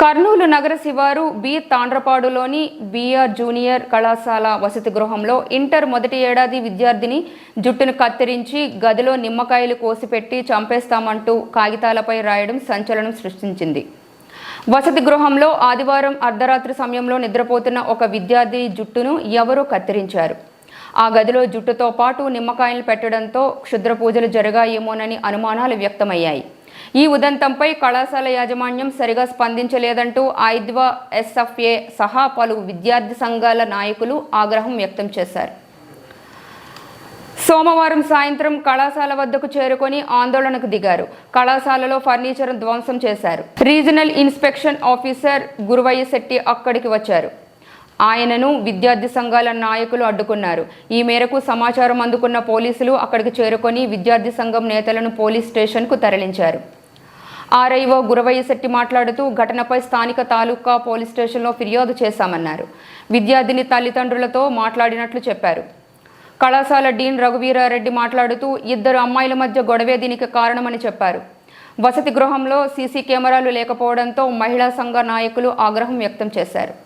కర్నూలు నగర శివారు B. తాండ్రపాడులోని BR junior కళాశాల వసతి గృహంలో ఇంటర్ మొదటి ఏడాది విద్యార్థిని జుట్టును కత్తిరించి గదిలో నిమ్మకాయలు కోసిపెట్టి చంపేస్తామంటూ కాగితాలపై రాయడం సంచలనం సృష్టించింది. వసతి గృహంలో ఆదివారం అర్ధరాత్రి సమయంలో నిద్రపోతున్న ఒక విద్యార్థి జుట్టును ఎవరో కత్తిరించారు. ఆ గదిలో జుట్టుతో పాటు నిమ్మకాయలు పెట్టడంతో క్షుద్ర పూజలు జరగాయేమోనని అనుమానాలు వ్యక్తమయ్యాయి. ఈ ఉదంతంపై కళాశాల యాజమాన్యం సరిగా స్పందించలేదంటూ ఐద్వా ఎస్ఎఫ్ఏ సహా పలు విద్యార్థి సంఘాల నాయకులు ఆగ్రహం వ్యక్తం చేశారు. సోమవారం సాయంత్రం కళాశాల వద్దకు చేరుకొని ఆందోళనకు దిగారు. కళాశాలలో ఫర్నిచర్ ధ్వంసం చేశారు. Regional inspection officer Guruvayya Shetty అక్కడికి వచ్చారు. ఆయనను విద్యార్థి సంఘాల నాయకులు అడ్డుకున్నారు. ఈ మేరకు సమాచారం అందుకున్న పోలీసులు అక్కడికి చేరుకొని విద్యార్థి సంఘం నేతలను పోలీస్ స్టేషన్కు తరలించారు. ఆర్ఐఓ గురవయ్య శెట్టి మాట్లాడుతూ ఘటనపై స్థానిక తాలూకా పోలీస్ స్టేషన్లో ఫిర్యాదు చేశామన్నారు. విద్యార్థిని తల్లిదండ్రులతో మాట్లాడినట్లు చెప్పారు. కళాశాల డీన్ రఘువీరారెడ్డి మాట్లాడుతూ ఇద్దరు అమ్మాయిల మధ్య గొడవే దీనికి కారణమని చెప్పారు. వసతి గృహంలో సీసీ కెమెరాలు లేకపోవడంతో మహిళా సంఘ నాయకులు ఆగ్రహం వ్యక్తం చేశారు.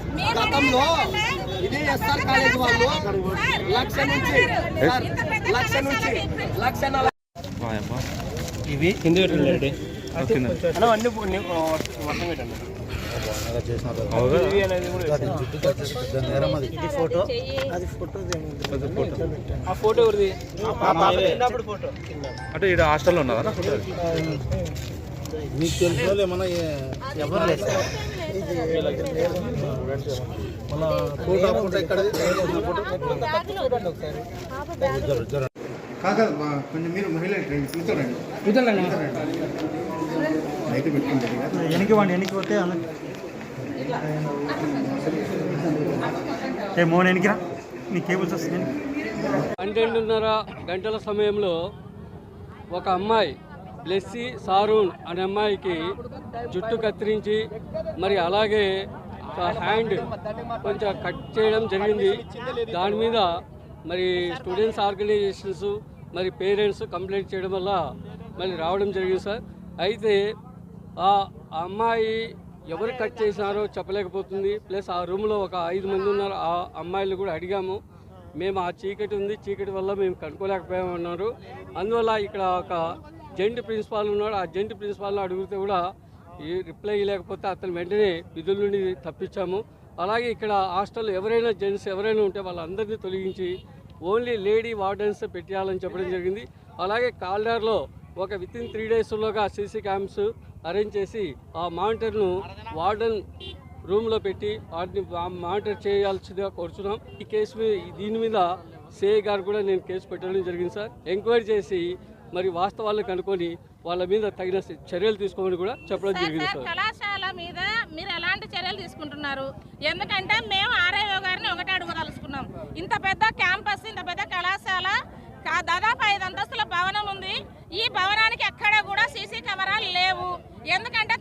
గతంలో ఇది ఎస్ఆర్ కాలేజ్ వాళ్ళు లక్ష నుంచి లక్ష నుంచి లక్ష ఇవి కింద పెట్టండి అన్న పెట్టండి. ఫోటో. అది ఫోటో ఆ ఫోటో అంటే ఇక్కడ హాస్టల్లో ఉన్నదా ఫోటో మీకు తెలిసిన వాళ్ళు ఏమన్నా ఎవరు లేదు సార్ మన ఫోటో ఫోటో కొంచెం మీరు మహిళ కూర్చోండి అయితే పెట్టుకుంటే వెనక్కి వాడి వెనక్కి పోతే అన్న ఏ మోన్ వెనక్కిరా నీ కేబుల్స్ వస్తుంది పన్నెండున్నర గంటల సమయంలో ఒక అమ్మాయి బ్లెస్సీ సారూన్ అనే అమ్మాయికి జుట్టు కత్తిరించి మరి అలాగే హ్యాండ్ కొంచెం కట్ చేయడం జరిగింది. దాని మీద మరి స్టూడెంట్స్ ఆర్గనైజేషన్స్ మరి పేరెంట్స్ కంప్లైంట్ చేయడం వల్ల మరి రావడం జరిగింది సార్. అయితే ఆ ఆ అమ్మాయి ఎవరు కట్ చేసినారో చెప్పలేకపోతుంది. ప్లస్ ఆ రూమ్లో ఒక ఐదు మంది ఉన్నారు. ఆ అమ్మాయిలు కూడా అడిగాము. మేము ఆ చీకటి ఉంది. చీకటి వల్ల మేము కనుక్కోలేకపోయామన్నారు. అందువల్ల ఇక్కడ ఒక జెంట్ ప్రిన్సిపాల్ ఉన్నాడు. ఆ జెంట్ ప్రిన్సిపాల్ని అడిగితే కూడా ఈ రిప్లై లేకపోతే అతను వెంటనే విధుల నుండి తప్పించాము. అలాగే ఇక్కడ హాస్టల్లో ఎవరైనా జెంట్స్ ఎవరైనా ఉంటే వాళ్ళందరినీ తొలగించి ఓన్లీ లేడీ వార్డెన్స్ పెట్టాలని చెప్పడం జరిగింది. అలాగే కాల్డార్లో ఒక విత్ ఇన్ త్రీ డేస్లోగా సీసీ క్యామ్స్ అరేంజ్ చేసి ఆ మానిటర్ను వార్డెన్ రూమ్లో పెట్టి వాటిని మానిటర్ చేయాల్సిందిగా కోరుచున్నాం. ఈ కేసు మీద దీని మీద సిఐ గారు కూడా నేను కేసు పెట్టడం జరిగింది సార్. ఎంక్వైరీ చేసి మరి వాస్తవాలను కనుక్కొని వాళ్ళ మీద తగిన చర్యలు తీసుకోమని కూడా చెప్పడం జరిగింది సార్ కళాశాల మీద మీరు ఎలాంటి చర్యలు తీసుకుంటున్నారు? ఎందుకంటే మేము ఆర్ఐఓ గారిని ఒకటే అడుగుదలుచుకున్నాం. ఇంత పెద్ద క్యాంపస్ ఇంత పెద్ద కళాశాల దాదాపు ఐదు అంతస్తుల భవనం ఉంది. ఈ భవనానికి ఎక్కడ కూడా సీసీ కెమెరాలు లేవు. ఎందుకంటే